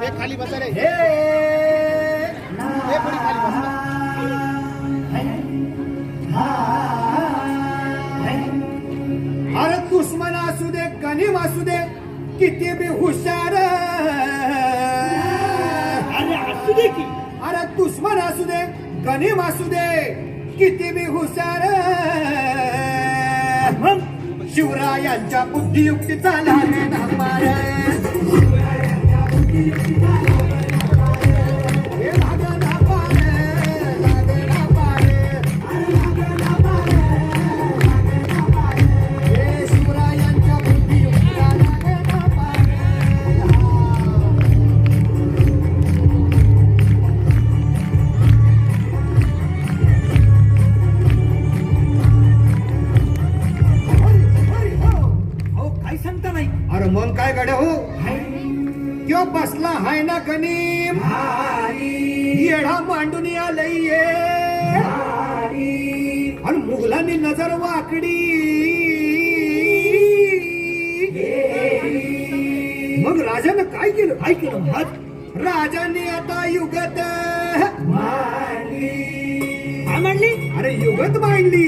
हे खाली बसा रे. पुढे खाली बसा. अरे दुश्मन असू दे गणिम असू दे किती बी हुशार. अरे असू दे की. अरे दुश्मन असू दे गणिम असू दे किती बी हुशार. मग? शिवरायांच्या बुद्धियुक्तीचा लागे ना बसला हाय ना गणिम येढा मांडून आलंय ये. आणि मुघलांनी नजर वाकडी. मग राजानं काय केलं? काय केलं मग राजाने आता युगत काय मांडली. अरे युगत मांडली.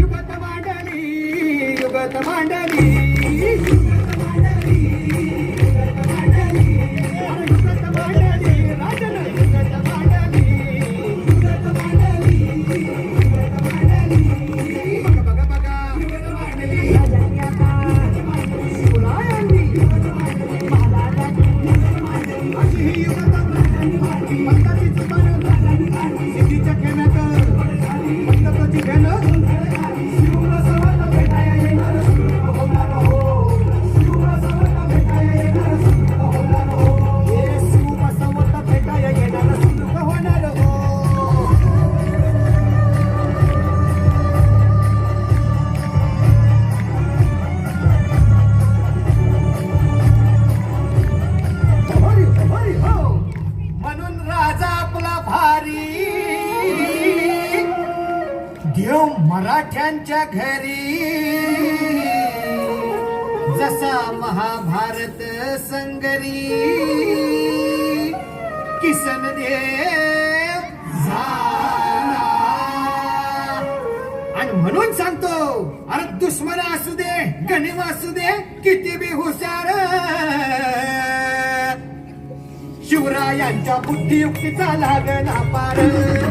युगत मांडली युगत मांडली. मराठ्यांच्या घरी. जसा महाभारत संगरी किसन देव झाला. आणि म्हणून सांगतो अरे दुश्मन असू दे गणिम असू दे किती बी हुशार. शिवरायांच्या बुद्धियुक्तीचा लागला पार